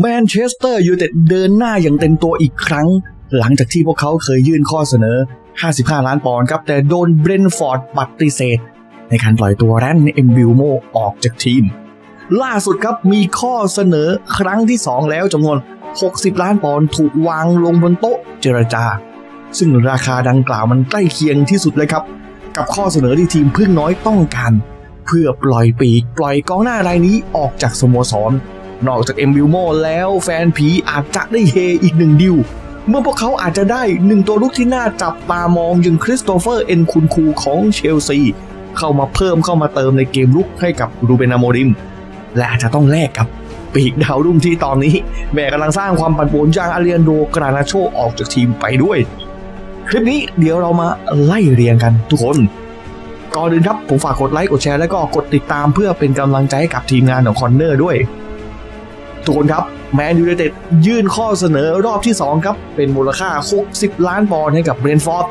แมนเชสเตอร์ยูไนเต็ดเดินหน้าอย่างเต็มตัวอีกครั้ง หลังจากที่พวกเขาเคยยื่นข้อเสนอ 55 ล้านปอนด์ครับ แต่โดนเบรนฟอร์ดปฏิเสธ ในการปล่อยตัวแรนเอ็มบิลโมออกจากทีม ล่าสุดครับมีข้อเสนอครั้งที่ 2 แล้วจำนวน 60 ล้านปอนด์ถูกวางลงบนโต๊ะเจรจา ซึ่งราคาดังกล่าวมันใกล้เคียงที่สุดเลยครับ กับข้อเสนอที่ทีมพึ่งน้อยต้องการ เพื่อปล่อยปีกปล่อยกองหน้ารายนี้ออกจากสโมสร นอกจากเอ็มบิลโมแล้วแฟนผีอาจจะได้เฮอีกหนึ่งดิว เมื่อพวกเขาอาจจะได้หนึ่งตัวลุกที่น่าจับตามองอย่างคริสโตเฟอร์เอ็นคุนคูของเชลซี เข้ามาเพิ่มเข้ามาเติมในเกมลุกให้กับรูเบนอาโมริม และอาจจะต้องแลกกับปีกดาวรุ่งที่ตอนนี้แม่กำลังสร้างความปั่นป่วนอย่างอาเรียนโดกรานาโชออกจากทีมไปด้วย คลิปนี้เดี๋ยวเรามาไล่เรียงกันทุกคนก่อนอื่นครับผมฝากกดไลค์กดแชร์แล้วก็กดติดตามเพื่อเป็นกำลังใจให้กับทีมงานของคอนเนอร์ด้วย ทุกคนครับแมนยูไนเต็ดยื่นข้อเสนอรอบที่ 2 ครับ เป็นมูลค่า 60 ล้านปอนด์ให้กับเบรนฟอร์ด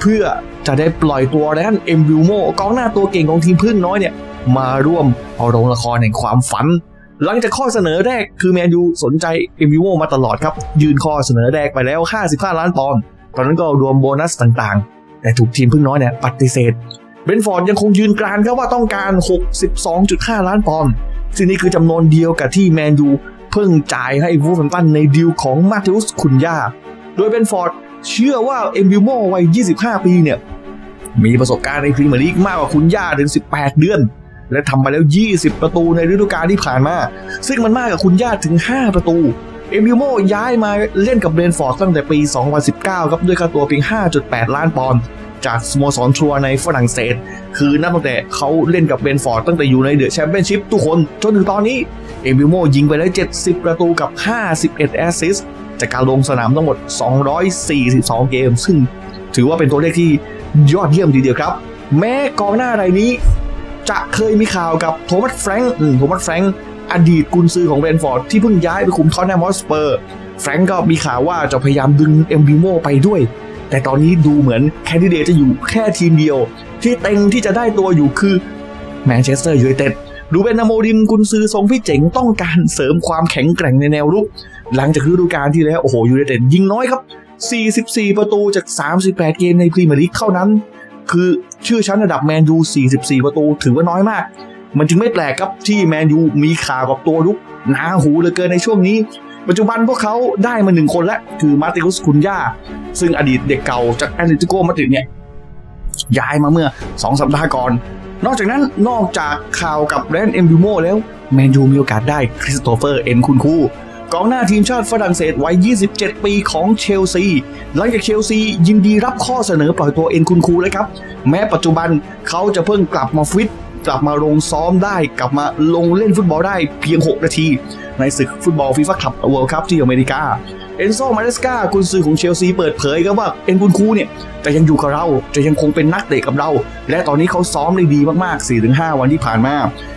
เพื่อจะได้ปล่อยตัวแรนเอ็มบิลโมกองหน้าตัวเก่งของทีมพึ่งน้อยเนี่ยมาร่วมเอาโรงละครแห่งความฝัน หลังจากข้อเสนอแรกคือแมนยูสนใจเอ็มบิลโมมาตลอดครับ ยื่นข้อเสนอแรกไปแล้ว 55 ล้านปอนด์ตอนนั้นก็รวมโบนัสต่างๆ แต่ถูกทีมพึ่งน้อยเนี่ยปฏิเสธเบรนฟอร์ดยังคงยืนกรานครับว่าต้องการ 62.5 ล้านปอนด์ซึ่งนี่คือจำนวนเดียวกับที่แมนยู เพิ่งจ่ายให้วูฟแฮมตันในดีลของมาเทอุสคุนยาโดยเบนฟอร์ดเชื่อว่าเอ็มบิลโมวัย 25 ปีเนี่ย มีประสบการณ์ในพรีเมียร์ลีกมากกว่าคุณย่าถึง 18 เดือน และทำไปแล้ว 20 ประตูในฤดูกาลที่ผ่านมา ซึ่งมันมากกว่าคุณย่าถึง 5 ประตูเอ็มบิลโมย้ายมาเล่นกับเบรนฟอร์ดตั้งแต่ปี 2019 ครับด้วยค่าตัวเพียง 5.8 ล้านปอนด์ จากสโมสรทัวร์ในฝรั่งเศส คือนับตั้งแต่เขาเล่นกับเบนฟอร์ดตั้งแต่อยู่ในเดอะแชมเปี้ยนชิพทุกคน จนถึงตอนนี้ เอ็มบิโมยิงไปแล้ว 70 ประตูกับ 51 แอสซิสต์จากการลงสนามทั้งหมด 242 เกม ซึ่งถือว่าเป็นตัวเลขที่ยอดเยี่ยมทีเดียวครับ แม้กองหน้ารายนี้ จะเคยมีข่าวกับโทมัสแฟรงค์โทมัสแฟรงค์อดีตกุนซือของเบนฟอร์ดที่เพิ่งย้ายไปคุมทอนแนมอสเปอร์ แฟรงค์ก็มีข่าวว่าจะพยายามดึงเอ็มบิโมไปด้วย แต่ตอนนี้ดูเหมือนแคนดิเดตจะอยู่แค่ทีมเดียว ที่เต็งที่จะได้ตัวอยู่คือแมนเชสเตอร์ยูไนเต็ดดูเบนนาโมริมกุนซือทรงพี่เจ๋งต้องการเสริมความแข็งแกร่งในแนวรุก หลังจากฤดูกาลที่แล้ว โอ้โหยูไนเต็ดยิงน้อยครับ 44 ประตูจาก 38 เกมในพรีเมียร์ลีกเท่านั้น คือชื่อชั้นระดับแมนยู 44 ประตูถือว่าน้อยมาก มันจึงไม่แปลกครับที่แมนยูมีข่าวกับตัวลุกหนาหูเหลือเกินในช่วงนี้ ปัจจุบันพวกเขาได้มาหนึ่งคนแล้วคือมาร์ติอุสคุนยาซึ่งอดีตเด็กเก่าจากแอตเลติโกมาดริดเนี่ย ย้ายมาเมื่อ 2 สัปดาห์ก่อน นอกจากนั้นนอกจากข่าวกับแรนเอ็มบิโมแล้ว แมนยูมีโอกาสได้คริสโตเฟอร์เอ็นคุนคูกองหน้าทีมชาติฝรั่งเศสวัย 27 ปีของเชลซี หลังจากเชลซียินดีรับข้อเสนอปล่อยตัวเอ็นคุนคูเลยครับ แม้ปัจจุบันเขาจะเพิ่งกลับมาฟิต กลับมาลงซ้อมได้ กลับมาลงเล่นฟุตบอลได้เพียง 6 นาที ในศึกฟุตบอลฟีฟ่าคัพเวิลด์คัพที่อเมริกาเอนโซมาเรสกากุนซือของเชลซีเปิดเผยครับว่าเอ็นคุนคูเนี่ยจะยังอยู่กับเราจะยังคงเป็นนักเตะกับเรา และตอนนี้เขาซ้อมได้ดีมากๆ 4-5 วันที่ผ่านมา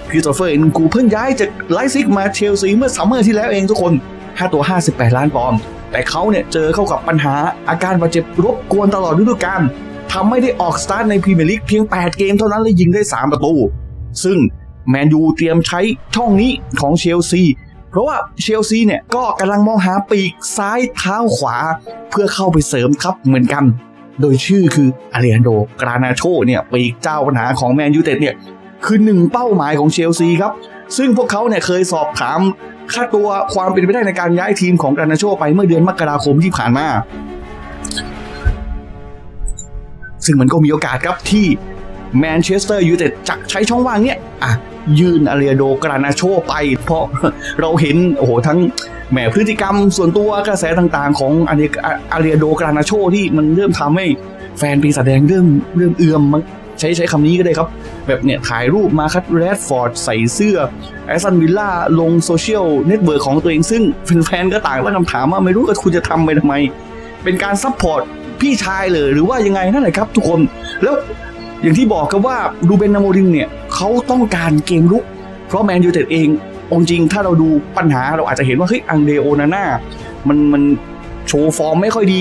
คริสโตเฟอร์เอ็นคุนคูเพิ่งย้ายจากไลซิกมาเชลซีเมื่อซัมเมอร์ที่แล้วเองทุกคนค่าตัว 58 ล้านปอนด์แต่เขาเนี่ยเจอเข้ากับปัญหาอาการบาดเจ็บรบกวนตลอดฤดูกาล ทำไม่ได้ออกสตาร์ทในพรีเมียร์ลีกเพียง 8 เกมเท่านั้นเลยยิงได้ 3 ประตู ซึ่งแมนยูเตรียมใช้ช่องนี้ของเชลซี เพราะว่าเชลซีเนี่ยก็กำลังมองหาปีกซ้ายเท้าขวา เพื่อเข้าไปเสริมครับเหมือนกัน โดยชื่อคืออาเลอันโดกรานาโชเนี่ยปีกเจ้าปัญหาของแมนยูเต็ดเนี่ยคือหนึ่งเป้าหมายของเชลซีครับ ซึ่งพวกเขาเนี่ยเคยสอบถามค่าตัวความเป็นไปได้ในการย้ายทีมของกรานาโชไปเมื่อเดือนมกราคมที่ผ่านมา ซึ่งมันก็มีโอกาสครับที่แมนเชสเตอร์ยูไนเต็ดจะใช้ช่องว่างเนี่ยอะยื่นอาเรียโดกรานาโชไป เพราะเราเห็นโอ้โหทั้งแหมพฤติกรรมส่วนตัวกระแสต่างๆ ของอาเรียอโดกรานาโชที่มันเริ่มทำให้แฟนปีศาจแดงเริ่มเริ่มเอื่อมมั้งใช้ใช้คำนี้ก็ได้ครับ แบบเนี่ยถ่ายรูปมาคัดแรดฟอร์ดใส่เสื้อแอสตันวิลล่าลงโซเชียลเน็ตเวิร์กของตัวเองซึ่งแฟนๆก็ต่างตั้งคำถามว่าไม่รู้ว่าคุณจะทำไปทำไม เป็นการซัพพอร์ต พี่ชายเลยหรือว่ายังไงนั่นแหละครับ ทุกคนแล้วอย่างที่บอกครับว่าดูเบนนาโมริงเนี่ยเขาต้องการเกมรุก เพราะแมนยูเต็ดเององจริงถ้าเราดูปัญหาเราอาจจะเห็นว่าเฮ้ยอังเดโอนาน่ามันมันโชว์ฟอร์มไม่ค่อยดี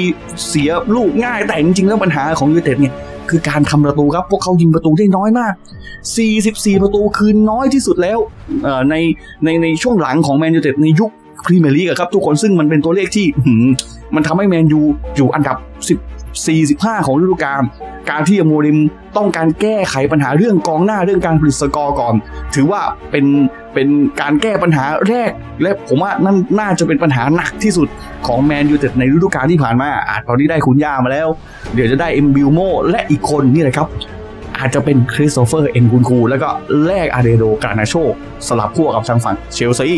เสียลูกง่ายแต่จริงๆแล้วปัญหาของยูเต็ดเนี่ยคือการทำประตูครับพวกเขายิงประตูได้น้อยมาก 44 ประตูคือน้อยที่สุดแล้วในในในช่วงหลังของแมนยูเต็ดในยุคพรีเมียร์ลีกครับทุกคนซึ่งมันเป็นตัวเลขที่มันทำให้แมนยูอยู่อันดับ 10 45ของฤดูกาลการที่โมริมต้องการแก้ไขปัญหาเรื่องกองหน้าเรื่องการผลิตสกอร์ก่อน ถือว่าเป็นเป็นการแก้ปัญหาแรก และผมว่านั่นน่าจะเป็นปัญหาหนักที่สุดของแมนยูเต็ดในฤดูกาลที่ผ่านมา อาจตอนนี้ได้คุณย่ามาแล้ว เดี๋ยวจะได้เอ็มบิลโมและอีกคนนี่แหละครับ อาจจะเป็นคริสโตเฟอร์เอ็นคุนคู แล้วก็แลกอาเดโดกานาโชสลับขั้วกับทางฝั่งเชลซี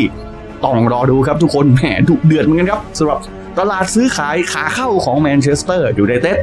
ต้องรอดูครับทุกคนแหมดุเดือดเหมือนกันครับสำหรับ ตลาดซื้อขายขาเข้าของแมนเชสเตอร์ยูไนเต็ด